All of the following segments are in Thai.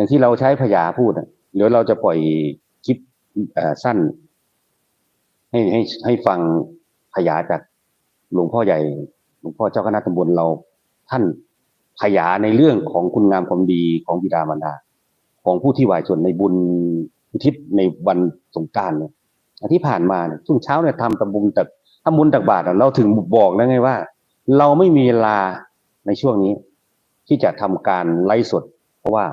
อย่างที่เราใช้พยาพูดอะเดี๋ยวเราจะปล่อยคลิปสั้น ให้ให้ให้ฟังพยาจากหลวงพ่อใหญ่ หลวงพ่อเจ้าคณะตำบลเราท่านพยาในเรื่องของคุณงามความดีของบิดามารดาของผู้ที่วายชนในบุญอุทิศในวันสงการเนี่ยที่ผ่านมาเนี่ยช่วงเช้าเนี่ยทำตำบุญตักทำบุญตักบาตรเราถึงบอกแล้วไงว่า เราไม่มีเวลาในช่วงนี้ ที่จะทำการไลฟ์สด เพราะว่า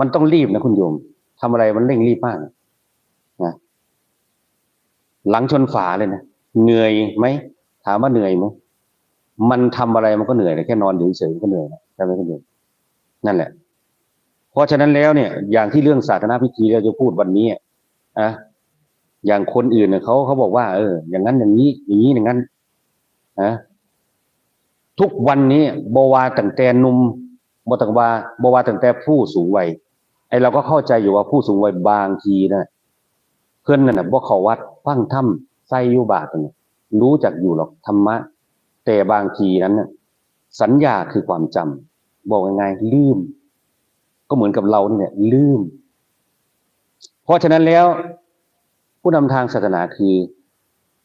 มันต้องรีบนะคุณโยมทำอะไรมันเร่งรีบมากนะหลังชนฝาเลยนะเหนื่อยไหมถามว่าเหนื่อยไหมมันทำอะไรมันก็เหนื่อยแต่แค่นอนอยู่เฉยมันก็เหนื่อยนะใช่ไหมคุณโยมนั่นแหละ เพราะฉะนั้นแล้วเนี่ย อย่างที่เรื่องศาสนาพิธีเราจะพูดวันนี้อะอะอย่างคนอื่นเนี่ยเขาเขาบอกว่า เออ อย่างนั้นอย่างนี้อย่างนี้อย่างนั้นนะทุกวันนี้บวาตั้งแต่นุ่มบตังวาบวาตั้งแต่ผู้สูงวัย ไอเราก็เข้าใจอยู่ว่าผู้สูงวัยบางทีนะเพื่อนนั่นนะบ่เขาวัดฟังถ้ำไส้ยุบาทนะรู้จักอยู่หรอกธรรมะ แต่บางทีนั้นน่ะสัญญาคือความจำบอกยังไงลืม ก็เหมือนกับเราเนี่ย ลืม เพราะฉะนั้นแล้ว ผู้นำทางศาสนาคือ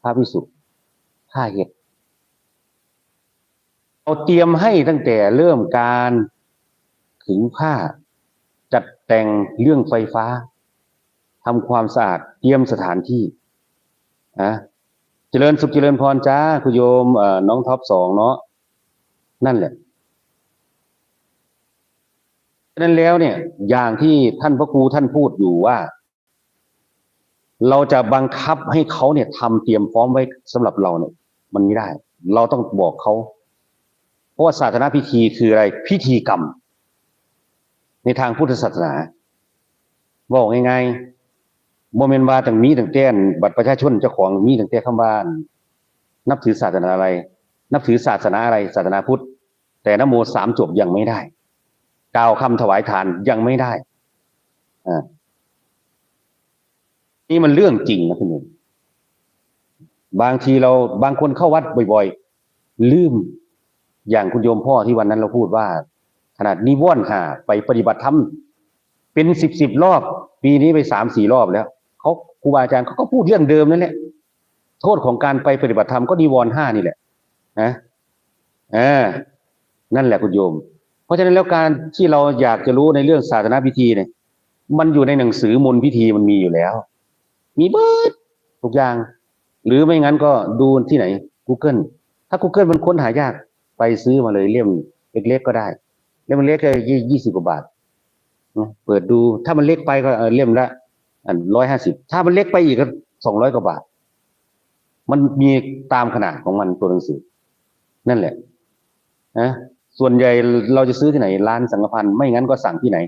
พระพิสุทธิ์ผ้าเห็ดเราเตรียมให้ตั้งแต่เริ่มการขึงผ้า จัดแต่งเรื่องไฟฟ้าทำความสะอาดเตรียมสถานที่นะเจริญสุขเจริญพรจ้าคุณโยมน้องท็อปสองเนาะนั่นแหละฉะนั้นแล้วเนี่ย อย่างที่ท่านพระครูท่านพูดอยู่ว่า เราจะบังคับให้เขาเนี่ยทำเตรียมพร้อมไว้สำหรับเราเนี่ย มันไม่ได้ เราต้องบอกเขาเพราะว่าศาสนาพิธีคืออะไร พิธีกรรม ในทางพุทธศาสนาบอกง่ายๆโมเมนต์ว่าต่างมีต่างแต่นบัตรประชาชนเจ้าของมีต่างแต่คำบ้าน นับถือศาสนาอะไร นับถือศาสนาอะไร ศาสนาพุทธ แต่นโมสามจบยังไม่ได้กล่าวคำถวายทานยังไม่ได้อ่านี่มันเรื่องจริงนะคุณหนุ่มบางทีเราบางคนเข้าวัดบ่อย ๆ ลืมอย่างคุณโยมพ่อที่วันนั้นเราพูดว่า ขนาดนิวรณ์หาไปปฏิบัติธรรมเป็นสิบสิบรอบ ปีนี้ไปสามสี่รอบแล้วเขาครูบาอาจารย์เขาก็พูดเรื่องเดิมนั่นแหละโทษของการไปปฏิบัติธรรมก็นิวรณ์ห้านี่แหละนะอ่านั่นแหละคุณโยม เพราะฉะนั้นแล้วการที่เราอยากจะรู้ในเรื่องศาสนาพิธีเนี่ย มันอยู่ในหนังสือมนต์พิธีมันมีอยู่แล้ว มีเบิดทุกอย่าง หรือไม่งั้นก็ดูที่ไหน Google ถ้า Google มันค้นหายากไปซื้อมาเลยเล่มเล็ก ๆ ก็ได้ เล่มมันเล็กแค่ยี่สิบกว่าบาทเปิดดูถ้ามันเล็กไปก็เล่มละอันร้อยห้าสิบถ้ามันเล็กไปอีกก็สองร้อยกว่าบาท มันมีตามขนาดของมันตัวหนังสือ นั่นแหละนะส่วนใหญ่เราจะซื้อที่ไหน ร้านสังฆพันธ์ไม่งั้นก็สั่งที่ไหน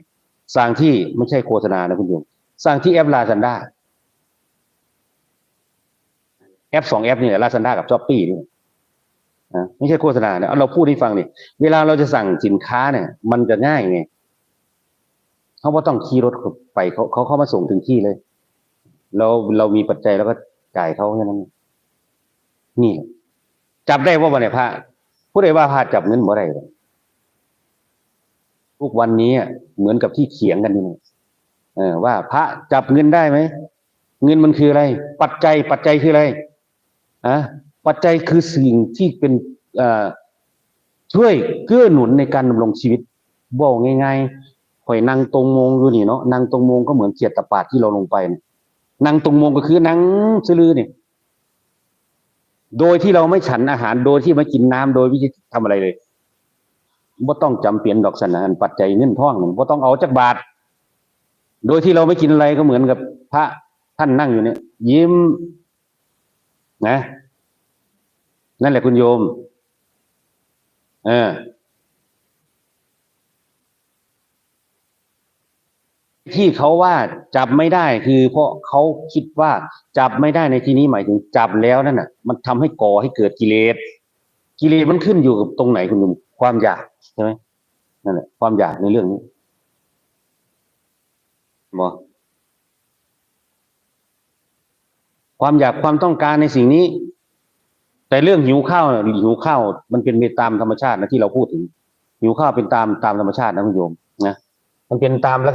สั่งที่ไม่ใช่โฆษณานะคุณโยมสั่งที่แอปลาซันด้าแอปสองแอปนี่แหละลาซันด้ากับช้อปปี้นี่ นะไม่ใช่โฆษณานะเอาเราพูดให้ฟังนี่เวลาเราจะสั่งสินค้าเนี่ย มันจะง่ายไงเขาว่าต้องขี่รถไปเขาเขาเข้ามาส่งถึงที่เลย เราเรามีปัจจัยแล้วก็จ่ายเขาแค่นั้นนี่ จับได้ว่าวันไหนพระผู้ใดว่าพระจับเงินบ่ได้เลยทุกวันนี้อะเหมือนกับที่เถียงกันนี่นะเออว่าพระจับเงินได้ไหมเงินมันคืออะไร ปัจจัยปัจจัยคืออะไรอะ ปัจจัยคือสิ่งที่เป็นเอ่อช่วยเกื้อหนุนในการดำรงชีวิตบอกง่ายๆข่อยนั่งตรงมงอยู่นี่เนาะนั่งตรงมงก็เหมือนเกียรติปาดที่เราลงไปนี่ยนั่งตรงมงก็คือนั่งซื่อเนี่ยโดยที่เราไม่ฉันอาหารโดยที่ไม่กินน้ำโดยไม่ทำอะไรเลยบ่ต้องจำเป็นดอกสนะอันปัจจัยเงินท่องบ่ต้องเอาจักบาท โดยที่เราไม่กินอะไรก็เหมือนกับพระท่านนั่งอยู่เนี่ย ยิ้มนะ นั่นแหละคุณโยม เออที่เขาว่าจับไม่ได้คือ เพราะเขาคิดว่าจับไม่ได้ในที่นี้หมายถึงจับแล้วนั่นน่ะ มันทำให้ก่อให้เกิดกิเลสกิเลสมันขึ้นอยู่กับตรงไหนคุณโยมความอยากใช่ไหมนั่นแหละความอยากในเรื่องนี้บอความอยากความต้องการในสิ่งนี้ แต่เรื่องหิวข้าวหิวข้าวมันเป็นไปตามธรรมชาตินะที่เราพูดถึงหิวข้าวเป็นตามตามธรรมชาตินะคุณโยมนะมันเป็นตามลัก